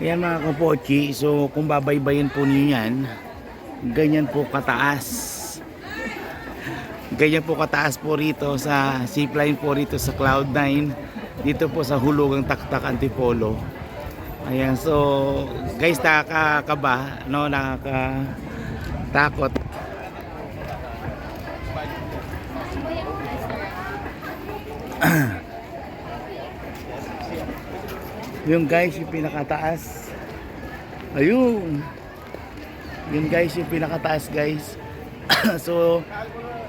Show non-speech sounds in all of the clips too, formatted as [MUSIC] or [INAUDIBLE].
Ayan mga kapochi, so kung babaybayin po niyo yan, ganyan po kataas. Ganyan po kataas po rito sa zipline po rito sa Cloud9. Dito po sa Hulugang Taktak Antipolo. Ayan, so guys nakakaba, no, nakakatakot. [CLEARS THROAT] Yung guys, yung pinakataas. Ayun. Yun guys, yung pinakataas guys. [COUGHS] so,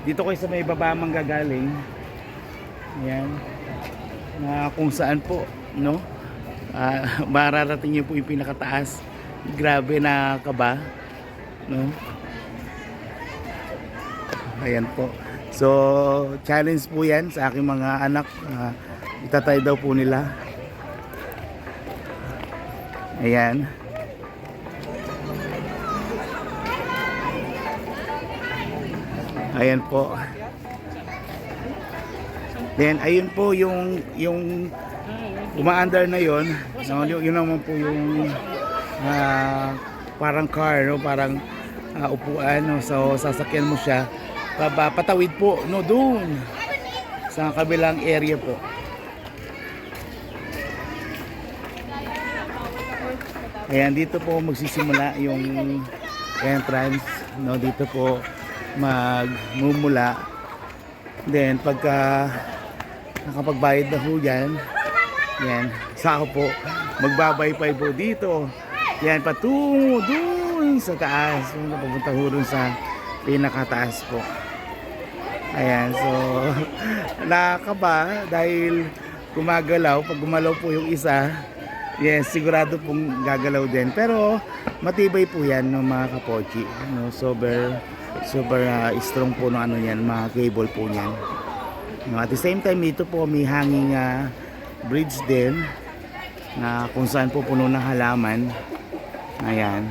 dito kayo sa may baba manggagaling. Ayan. Na kung saan po, no? Ah, [LAUGHS] mararating niyo po yung pinakataas. Grabe na kaba. No? Ayan po. So, challenge po yan sa aking mga anak. Uh, itatry daw po nila. Ayan. Ayan po. Then ayun po yung yung umaandar na yon. No, yun, naman po yung ah, parang car, no, parang ah, upuan, no. So sasakyan mo siya. Paba, patawid po, no, doon. Sa kabilang area po. Ayan, dito po magsisimula yung entrance. No, dito po magmumula. Then, pagka nakapagbayad na ho yan, yan, saka po, magbabaypay po dito. Yan, patungo dun sa taas. Napapunta ho dun sa pinakataas po. Ayan, so, [LAUGHS] nakakaba dahil gumagalaw. Pag gumalaw po yung isa, Yes, sigurado pong gagalaw din. Pero matibay po yan no, mga kapochi. No, super super ah, strong po no ano yan, mga cable po niyan. No, at the same time dito po may hanging ah, bridge din na kung saan po puno ng halaman. Ayan.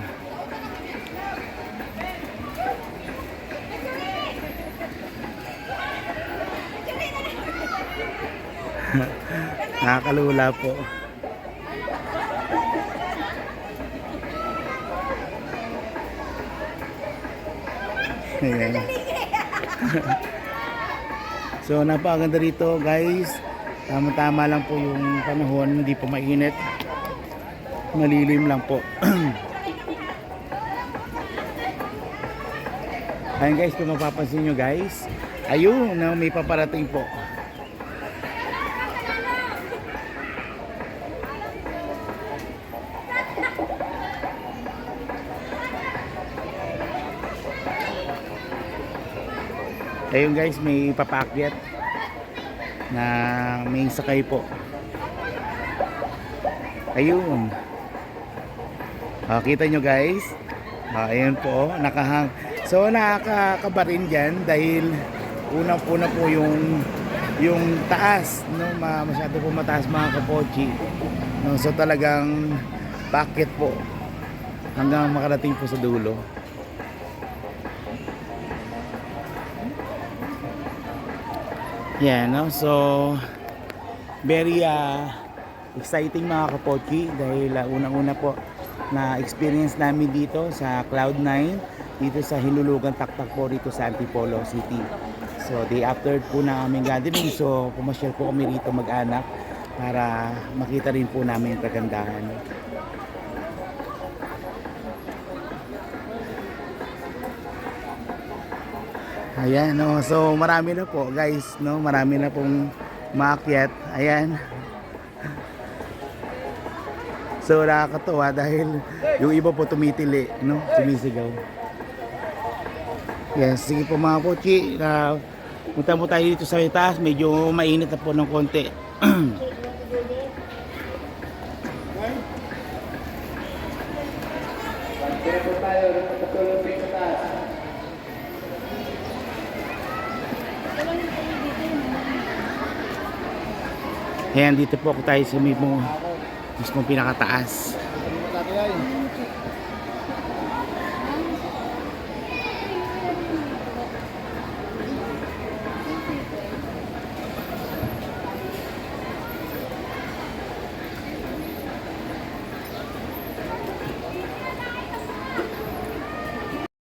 [LAUGHS] Nakakalula po. Ayan. [LAUGHS] so napakaganda rito guys. Tama-tama lang po yung panahon, hindi po mainit. Malilim lang po. [CLEARS THROAT] Ayan guys, kung mapapansin nyo guys, ayun, na may paparating po. Ayun guys, may papakyat na may sakay po. Ayun. Ah, kita nyo guys. Ah, ayun po, nakahang. So nakakakaba rin dyan dahil unang-una po yung yung taas, no, ma masyado po mataas mga kapochi. No, so talagang packet po hanggang makarating po sa dulo. Yan, no? So, very uh, exciting mga kapochi dahil uh, unang-una po na experience namin dito sa Cloud9 dito sa Hinulugan Taktak po rito sa Antipolo City. So, day after po na aming gathering, so pumasyal po kami rito mag-anak para makita rin po namin yung kagandahan. Ayan, no. So, marami na po, guys, no. Marami na pong maakyat. Ayan. So, nakakatuwa dahil yung iba po tumitili, no. Sumisigaw. Yes, sige po mga pochi. Uh, punta po tayo dito sa taas. Medyo mainit na po ng konti. Ayan, dito po ako tayo sa mismo, mismo pinakataas.